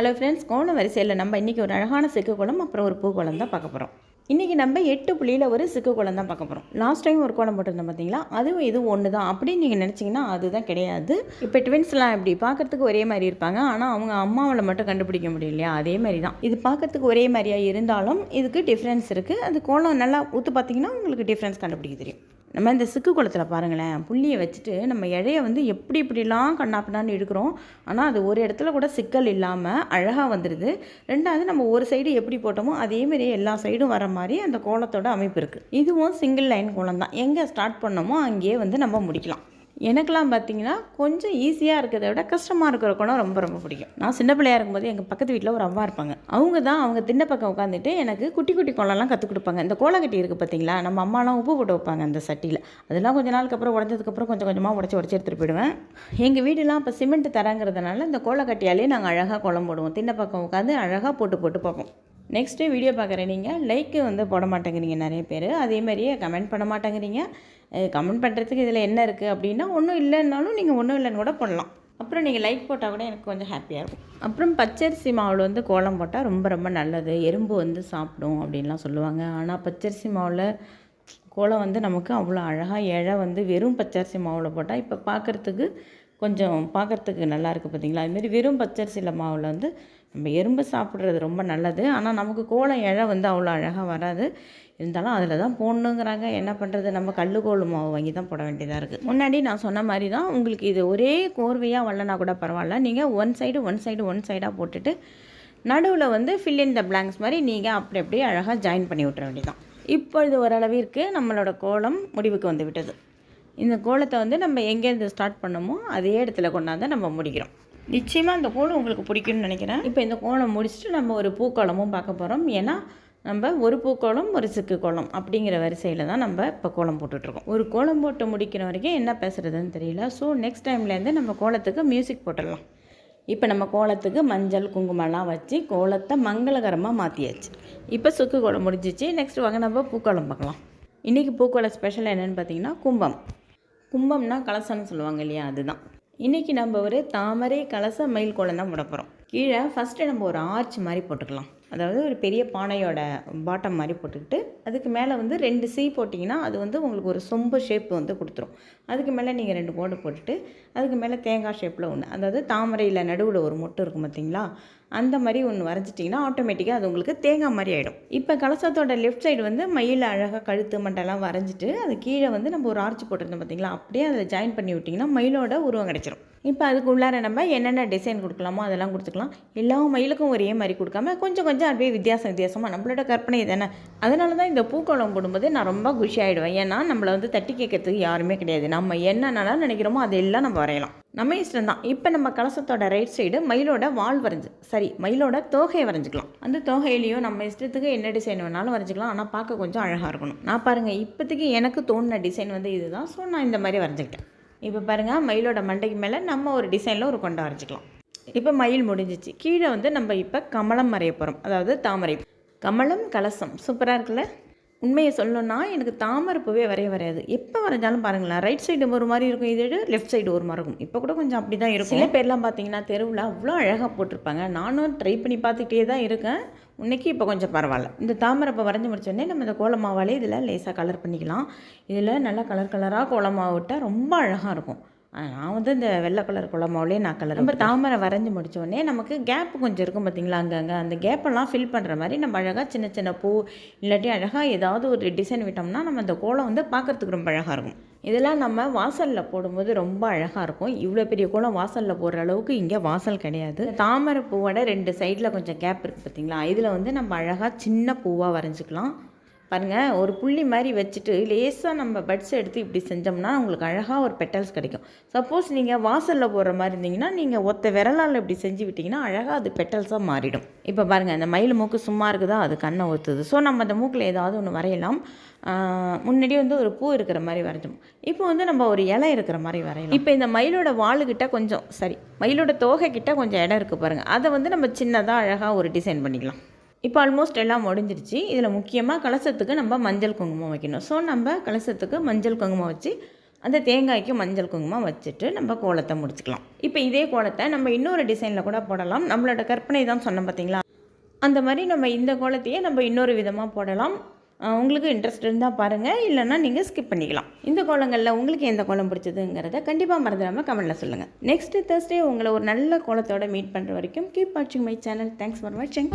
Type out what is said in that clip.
Hello friends கோண வரிசையில் நம்ம இன்றைக்கி ஒரு அழகான சிக்கு குளம் அப்புறம் ஒரு பூ குளம் தான் பார்க்க போகிறோம் இன்றைக்கி நம்ம எட்டு புள்ளியில் ஒரு சிக்கு குளம் தான் பார்க்க போகிறோம் லாஸ்ட் டைம் ஒரு கோலம் போட்டிருந்தோம் பார்த்தீங்களா? அதுவும் இது ஒன்று தான் அப்படின்னு நீங்கள் நினச்சிங்கன்னா அதுதான் கிடையாது. இப்போ ட்வின்ஸ்லாம் இப்படி பார்க்கறதுக்கு ஒரே மாதிரி இருப்பாங்க. ஆனால் அவங்க அம்மாவில் மட்டும் கண்டுபிடிக்க முடியும் இல்லையா? அதே மாதிரி தான் இது பார்க்கறதுக்கு ஒரே மாதிரியாக இருந்தாலும் இதுக்கு டிஃப்ரென்ஸ் இருக்குது அது கோலம் நல்லா ஊற்று பார்த்தீங்கன்னா உங்களுக்கு டிஃப்ரென்ஸ் கண்டுபிடிக்க தெரியும். நம்ம இந்த சிக்கு குளத்தில் பாருங்களேன் புள்ளியை வச்சுட்டு நம்ம இழைய வந்து எப்படி இப்படிலாம் கண்ணாப்பினான்னு எடுக்கிறோம் ஆனால் அது ஒரு இடத்துல கூட சிக்கல் இல்லாமல் அழகாக வந்துடுது ரெண்டாவது நம்ம ஒரு சைடு எப்படி போட்டோமோ அதே எல்லா சைடும் வர மாதிரி அந்த கோலத்தோட அமைப்பு இருக்குது இதுவும் சிங்கிள் லைன் கோலம் தான் எங்கே ஸ்டார்ட் பண்ணோமோ அங்கேயே வந்து நம்ம முடிக்கலாம். எனக்கெலாம் பார்த்தீங்கன்னா கொஞ்சம் ஈஸியாக இருக்கிறத விட கஷ்டமாக இருக்கிற குணம் ரொம்ப ரொம்ப பிடிக்கும். நான் சின்ன பிள்ளையாக இருக்கும்போது எங்கள் பக்கத்து வீட்டில் ஒரு அவ்வா இருப்பாங்க. அவங்க தான் அவங்க தின்ன பக்கம் உட்காந்துட்டு எனக்கு குட்டி குட்டி குளம்லாம் கற்றுக் கொடுப்பாங்க. இந்த கோலக்கட்டி இருக்குது பார்த்தீங்களா? நம்ம அம்மாலாம் உப்பு போட்டு வைப்பாங்க அந்த சட்டியில். அதெல்லாம் கொஞ்ச நாளுக்கு அப்புறம் உடஞ்சதுக்கப்புறம் கொஞ்சம் கொஞ்சமாக உடச்சி உடச்சி எடுத்துகிட்டு போயிடுவேன். எங்கள் வீடுலாம் இப்போ சிமெண்ட் தரங்கிறதுனால இந்த கோலக்கட்டியாலே நாங்கள் அழகாக குளம் போடுவோம். தின்ன பக்கம் உட்காந்து அழகாக போட்டு போட்டு பார்ப்போம். நெக்ஸ்ட்டு வீடியோ பார்க்குற நீங்கள் லைக்கு வந்து போட மாட்டேங்கிறீங்க நிறைய பேர். அதே மாதிரியே கமெண்ட் பண்ண மாட்டேங்கிறீங்க. கமெண்ட் பண்ணுறதுக்கு இதில் என்ன இருக்குது அப்படின்னா ஒன்றும் இல்லைன்னாலும் நீங்கள் ஒன்றும் இல்லைன்னு கூட பண்ணலாம் அப்புறம் நீங்கள் லைக் போட்டால் கூட எனக்கு கொஞ்சம் ஹாப்பியாக இருக்கும். அப்புறம் பச்சரிசி மாவில் வந்து கோலம் போட்டால் ரொம்ப ரொம்ப நல்லது. எறும்பு வந்து சாப்பிடும் அப்படின்லாம் சொல்லுவாங்க. ஆனால் பச்சரிசி மாவில் கோலம் வந்து நமக்கு அவ்வளோ அழகாக இழை வந்து வெறும் பச்சரிசி மாவில் போட்டால் இப்போ பார்க்குறதுக்கு கொஞ்சம் பார்க்குறதுக்கு நல்லா இருக்குது பார்த்தீங்களா அதுமாரி வெறும் பச்சரிசியில் மாவில் வந்து நம்ம எறும்பு சாப்பிட்றது ரொம்ப நல்லது. ஆனால் நமக்கு கோலம் இழை வந்து அவ்வளோ அழகாக வராது. இருந்தாலும் அதில் தான் போடணுங்கிறாங்க. என்ன பண்ணுறது நம்ம கல்லுக்கோல் மாவு வாங்கி தான் போட வேண்டியதாக இருக்குது முன்னாடி நான் சொன்ன மாதிரி தான் உங்களுக்கு இது ஒரே கோர்வையாக வரலனா கூட பரவாயில்ல. நீங்கள் one side one side one சைடாக போட்டுட்டு நடுவில் வந்து ஃபில் இன் த பிளாங்க்ஸ் மாதிரி நீங்கள் அப்படி அப்படியே அழகாக ஜாயின் பண்ணி விட்டுற வேண்டியதான் இப்பொழுது ஓரளவிற்கு நம்மளோட கோலம் முடிவுக்கு வந்து விட்டது. இந்த கோலத்தை வந்து நம்ம எங்கேருந்து ஸ்டார்ட் பண்ணுமோ அதே இடத்துல கொண்டாந்து நம்ம முடிக்கிறோம். நிச்சயமாக இந்த கோலம் உங்களுக்கு பிடிக்கும்னு நினைக்கிறேன். இப்போ இந்த கோலம் முடிச்சுட்டு நம்ம ஒரு பூக்கோலமும் பார்க்க போகிறோம் ஏன்னா நம்ம ஒரு பூக்கோளம் ஒரு சிக்கு கோலம் அப்படிங்கிற வரிசையில் தான் நம்ம இப்போ கோலம் போட்டுட்ருக்கோம் ஒரு கோலம் போட்டு முடிக்கிற வரைக்கும் என்ன பேசுகிறதுன்னு தெரியல. ஸோ நெக்ஸ்ட் டைம்லேருந்து நம்ம கோலத்துக்கு மியூசிக் போட்டுடலாம். இப்போ நம்ம கோலத்துக்கு மஞ்சள் குங்குமம்லாம் வச்சு கோலத்தை மங்களகரமாக மாற்றியாச்சு இப்போ சுக்கு கோலம் முடிஞ்சிச்சு. நெக்ஸ்ட் வாங்க நம்ம பூக்கோலம் பார்க்கலாம். இன்றைக்கி பூக்கோளம் ஸ்பெஷல் என்னென்னு பார்த்தீங்கன்னா கும்பம். கும்பம்னா கலசம்னு சொல்லுவாங்க இல்லையா அதுதான். இன்றைக்கி நம்ம ஒரு தாமரை கலச மயில் கோலம் தான் போட போகிறோம் கீழே ஃபஸ்ட்டு நம்ம ஒரு ஆர்ச் மாதிரி போட்டுக்கலாம். அதாவது ஒரு பெரிய பானையோட பாட்டம் மாதிரி போட்டுக்கிட்டு அதுக்கு மேலே வந்து ரெண்டு சீ போட்டிங்கன்னா அது வந்து உங்களுக்கு ஒரு சொம்பு ஷேப் வந்து கொடுத்துரும். அதுக்கு மேலே நீங்கள் ரெண்டு கோடு போட்டுட்டு அதுக்கு மேலே தேங்காய் ஷேப்பில் ஒன்று அதாவது தாமரையில் நடுவில் ஒரு மொட்டு இருக்கும் பார்த்தீங்களா அந்த மாதிரி ஒன்று வரைஞ்சிட்டிங்கன்னா ஆட்டோமேட்டிக்காக அது உங்களுக்கு தேங்காய் மாதிரி ஆகிடும் இப்போ கலசத்தோட லெஃப்ட் சைடு வந்து மயில் அழகாக கழுத்து மண்டெல்லாம் வரைஞ்சிட்டு அது கீழே வந்து நம்ம ஒரு ஆர்ச்சி போட்டிருந்தோம் பார்த்தீங்களா அப்படியே அதில் ஜாயின் பண்ணி விட்டிங்கன்னா மயிலோட உருவம் கிடச்சிரும். இப்போ அதுக்கு உள்ளார நம்ம என்னென்ன டிசைன் கொடுக்கலாமோ அதெல்லாம் கொடுத்துக்கலாம். எல்லா மயிலுக்கும் ஒரே மாதிரி கொடுக்காம கொஞ்சம் கொஞ்சம் அப்படியே வித்தியாசம் வித்தியாசமாக நம்மளோட கற்பனை தானே? அதனால தான் இந்த பூக்கோளம் போடும்போது நான் ரொம்ப குஷி ஆகிடுவேன் ஏன்னா நம்மளை வந்து தட்டி கேட்கறதுக்கு யாருமே கிடையாது. நம்ம என்னென்னலாம் நினைக்கிறோமோ அதெல்லாம் நம்ம வரையலாம். நம்ம இஷ்டம் தான் இப்போ நம்ம கலசத்தோட ரைட் சைடு மயிலோட வால் வரைஞ்சி. சரி மயிலோட தோகையை வரைஞ்சிக்கலாம். அந்த தோகையிலையும் நம்ம இஷ்டத்துக்கு என்ன டிசைன் வேணாலும் வரைஞ்சிக்கலாம். ஆனால் பார்க்க கொஞ்சம் அழகாக இருக்கணும். நான் பாருங்கள் இப்போதைக்கு எனக்கு தோணின டிசைன் வந்து இதுதான். ஸோ நான் இந்த மாதிரி வரைஞ்சிக்கிட்டேன். இப்போ பாருங்கள் மயிலோட மண்டைக்கு மேலே நம்ம ஒரு டிசைனில் ஒரு கொண்டை வரைஞ்சிக்கலாம். இப்போ மயில் முடிஞ்சிச்சு. கீழே வந்து நம்ம இப்போ கமலம் வரைய போகிறோம் அதாவது தாமரை. கமலம் கலசம். சூப்பராக இருக்குல்ல? உண்மையை சொல்லணும்னா எனக்கு தாமரை பூவே வரைய வரையாது. எப்போ வரைஞ்சாலும் பாருங்களேன் ரைட் சைடு ஒரு மாதிரி இருக்கும் இதோட லெஃப்ட் சைடு ஒரு மாதிரி இருக்கும். இப்போ கூட கொஞ்சம் அப்படி தான் இருக்கும். சில பேர்லாம் பார்த்தீங்கன்னா தெருவில் அவ்வளோ அழகாக போட்டிருப்பாங்க. நானும் ட்ரை பண்ணி பார்த்துக்கிட்டே தான் இருக்கேன். இன்னைக்கு இப்போ கொஞ்சம் பரவாயில்ல. இந்த தாமரை இப்போ வரைஞ்சி முடிச்சோடனே நம்ம இந்த கோலமாவாலே இதில் லேசாக கலர் பண்ணிக்கலாம். இதில் நல்லா கலர் கலராக கோலமாவு விட்டால் ரொம்ப அழகாக இருக்கும். நான் வந்து இந்த வெள்ளை கலர் குளமாவிலே நான் கலர் நம்ம தாமரை வரைஞ்சி முடித்தோடனே நமக்கு கேப் கொஞ்சம் இருக்கும் பார்த்தீங்களா அங்கங்கே அந்த கேப்பெல்லாம் ஃபில் பண்ணுற மாதிரி நம்ம அழகாக சின்ன சின்ன பூ இல்லாட்டி அழகாக ஏதாவது ஒரு டிசைன் விட்டோம்னா நம்ம அந்த கோலம் வந்து பார்க்குறதுக்கு ரொம்ப அழகாக இருக்கும். இதெல்லாம் நம்ம வாசலில் போடும்போது ரொம்ப அழகாக இருக்கும். இவ்வளோ பெரிய கோலம் வாசலில் போடுற அளவுக்கு இங்கே வாசல் கிடையாது. தாமரை பூவோட ரெண்டு சைடில் கொஞ்சம் கேப் இருக்குது பார்த்தீங்களா இதில் வந்து நம்ம அழகாக சின்ன பூவாக வரைஞ்சிக்கலாம். பாருங்கள் ஒரு புள்ளி மாதிரி வச்சுட்டு லேசாக நம்ம பட்ஸ் எடுத்து இப்படி செஞ்சோம்னா உங்களுக்கு அழகாக ஒரு பெட்டல்ஸ் கிடைக்கும். சப்போஸ் நீங்கள் வாசலில் போடுற மாதிரி இருந்தீங்கன்னா நீங்கள் ஒத்த விரலால் இப்படி செஞ்சு விட்டிங்கன்னா அழகாக அது பெட்டல்ஸாக மாறிடும். இப்போ பாருங்கள் அந்த மயில் மூக்கு சும்மா இருக்குதா? அது கண்ணை ஒத்துது. ஸோ நம்ம அந்த மூக்கில் ஏதாவது ஒன்று வரையலாம். முன்னாடி வந்து ஒரு பூ இருக்கிற மாதிரி வரைஞ்சோம். இப்போ வந்து நம்ம ஒரு இலை இருக்கிற மாதிரி வரையலாம். இப்போ இந்த மயிலோட வாளுக்கிட்ட கொஞ்சம் சரி மயிலோட தோகை கிட்ட கொஞ்சம் இடம் இருக்குது பாருங்கள் அதை வந்து நம்ம சின்னதாக அழகாக ஒரு டிசைன் பண்ணிக்கலாம். இப்போ ஆல்மோஸ்ட் எல்லாம் முடிஞ்சிருச்சு. இதில் முக்கியமாக கலசத்துக்கு நம்ம மஞ்சள் குங்குமம் வைக்கணும். ஸோ நம்ம கலசத்துக்கு மஞ்சள் குங்குமம் வச்சு அந்த தேங்காய்க்கு மஞ்சள் குங்குமம் வச்சுட்டு நம்ம கோலத்தை முடிச்சுக்கலாம். இப்போ இதே கோலத்தை நம்ம இன்னொரு டிசைனில் கூட போடலாம். நம்மளோட கற்பனை தான் சொன்னோம் பார்த்தீங்களா? அந்த மாதிரி நம்ம இந்த கோலத்தையே நம்ம இன்னொரு விதமாக போடலாம். உங்களுக்கு இன்ட்ரெஸ்ட் இருந்தால் பாருங்கள் இல்லைன்னா நீங்கள் ஸ்கிப் பண்ணிக்கலாம். இந்த கோலங்களில் உங்களுக்கு எந்த கோலம் பிடிச்சதுங்கிறத கண்டிப்பாக மறந்துடாமல் கமெண்ட்டில் சொல்லுங்கள் நெக்ஸ்ட் தேர்ஸ்டே உங்களை ஒரு நல்ல கோலத்தோட மீட் பண்ணுற வரைக்கும் கீப் வாட்சிங் மை சேனல் தேங்க்ஸ் ஃபார் வாட்சிங்